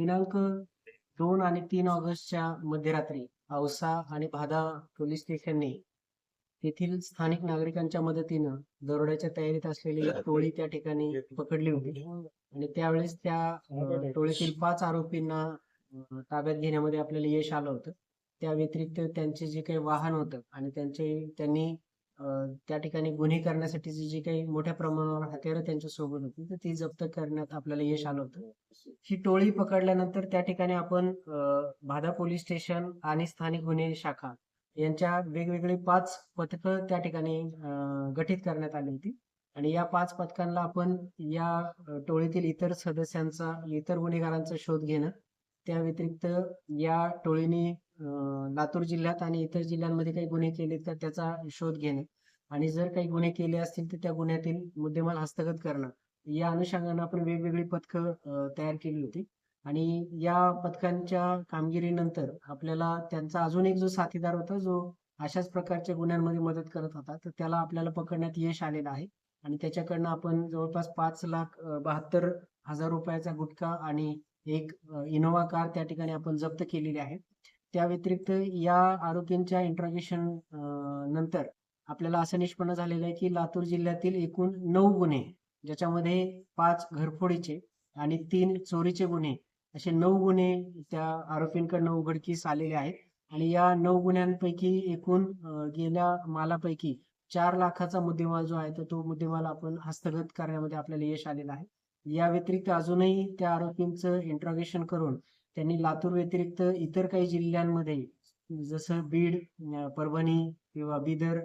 दिनांक दोन आणि तीन ऑगस्टच्या मध्यरात्री औसा आणि भादा पोलीस स्टेशनने तेथील स्थानिक नागरिकांच्या मदतीनं दरोड्याच्या तयारीत असलेली टोळी त्या ठिकाणी पकडली होती. आणि त्यावेळेस त्या टोळीतील पाच आरोपींना ताब्यात घेण्यामध्ये आपल्याला यश आलं होतं. त्या व्यतिरिक्त त्यांचे जे काही वाहन होतं आणि त्यांचे त्यांनी त्या ठिकाणी गुन्हे करण्यासाठीची जी काही मोठ्या प्रमाणावर हत्यारं त्यांच्यासोबत होती तर ती जप्त करण्यात आपल्याला यश आलं होतं. ही टोळी पकडल्यानंतर त्या ठिकाणी आपण भादा पोलीस स्टेशन आणि स्थानिक गुन्हे शाखा यांच्या वेगवेगळी पाच पथकं त्या ठिकाणी गठीत करण्यात आली होती. आणि या पाच पथकांना आपण या टोळीतील इतर सदस्यांचा इतर गुन्हेगारांचा शोध घेणं त्या व्यतिरिक्त या टोळीने लातूर जिल्ह्यात आणि इतर जिल्ह्यांमध्ये काही गुन्हे केलेत का त्याचा शोध घेणे आणि जर काही गुन्हे केले असतील तर त्या गुन्ह्यातील मुद्देमाल हस्तगत करणं. या अनुषंगानं आपण वेगवेगळी पथकं तयार केली होती. आणि या पथकांच्या कामगिरीनंतर आपल्याला त्यांचा अजून एक जो साथीदार होता जो अशाच प्रकारच्या गुन्ह्यांमध्ये मदत करत होता तर त्याला आपल्याला पकडण्यात यश आलेलं आहे. आणि त्याच्याकडनं आपण जवळपास पाच लाख बहात्तर हजार रुपयाचा गुटखा आणि एक इनोव्हा कार त्या ठिकाणी आपण जप्त केलेली आहे. त्या व्यतिरिक्त या आरोपींच्या इंट्रॉगेशन नंतर आपल्याला असं निष्पन्न झालेलं आहे की लातूर जिल्ह्यातील एकूण नऊ गुन्हे ज्याच्यामध्ये पाच घरफोडीचे आणि तीन चोरीचे गुन्हे असे नऊ गुन्हे त्या आरोपींकडनं उघडकीस आलेले आहेत. आणि या नऊ गुन्ह्यांपैकी एकूण गेल्या मालापैकी चार लाखाचा मुद्देमाल जो आहे तर तो मुद्देमाल आपण हस्तगत करण्यामध्ये आपल्याला यश आलेलं आहे. या व्यतिरिक्त अजूनही त्या आरोपींचं इंट्रॉगेशन करून त्यांनी लातूर व्यतिरिक्त इतर काही जिल्ह्यांमध्ये जसं बीड परभणी किंवा बिदर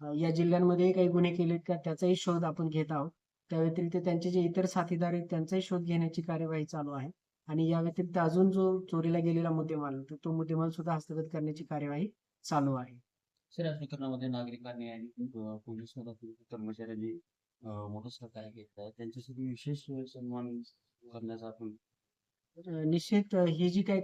या जिल्ह्यांमध्ये काही गुन्हे केलेत का त्याचाही शोध आपण घेत आहोत. त्या व्यतिरिक्त त्यांचे जे इतर साथीदार आहेत त्यांचाही शोध घेण्याची कार्यवाही चालू आहे. आणि या व्यतिरिक्त अजून जो चोरीला गेलेला मुद्देमाल तर तो मुद्देमाल सुद्धा हस्तगत करण्याची कार्यवाही चालू आहे. सर या प्रकरणामध्ये नागरिकांनी आणि पोलीस कर्मचाऱ्यांनी अ, मोठं सहकार्य केलं आहे त्यांच्यासाठी विशेष सन्मान करण्याचा आपण निश्चित ही जी काही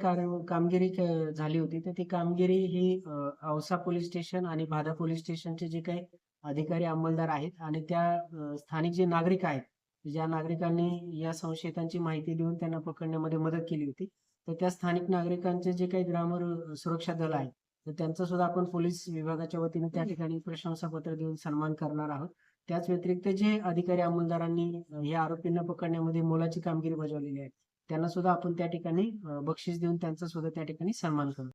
कामगिरी झाली होती तर ती कामगिरी ही औसा पोलीस स्टेशन आणि भादा पोलीस स्टेशनचे जे काही अधिकारी अंमलदार आहेत आणि त्या स्थानिक जे नागरिक आहेत ज्या नागरिकांनी या संशयितांची माहिती देऊन त्यांना पकडण्यामध्ये मदत केली होती तर त्या स्थानिक नागरिकांचे जे काही ग्रामर सुरक्षा दल आहे तर त्यांचं सुद्धा आपण पोलीस विभागाच्या वतीने त्या ठिकाणी प्रशंसापत्र देऊन सन्मान करणार आहोत. त्याच व्यतिरिक्त जे अधिकारी अंमलदारांनी या आरोपींना पकडण्यामध्ये मोलाची कामगिरी बजावलेली आहे त्यांना सुद्धा आपण त्या ठिकाणी बक्षीस देऊन त्यांचा सुद्धा त्या ठिकाणी सन्मान करू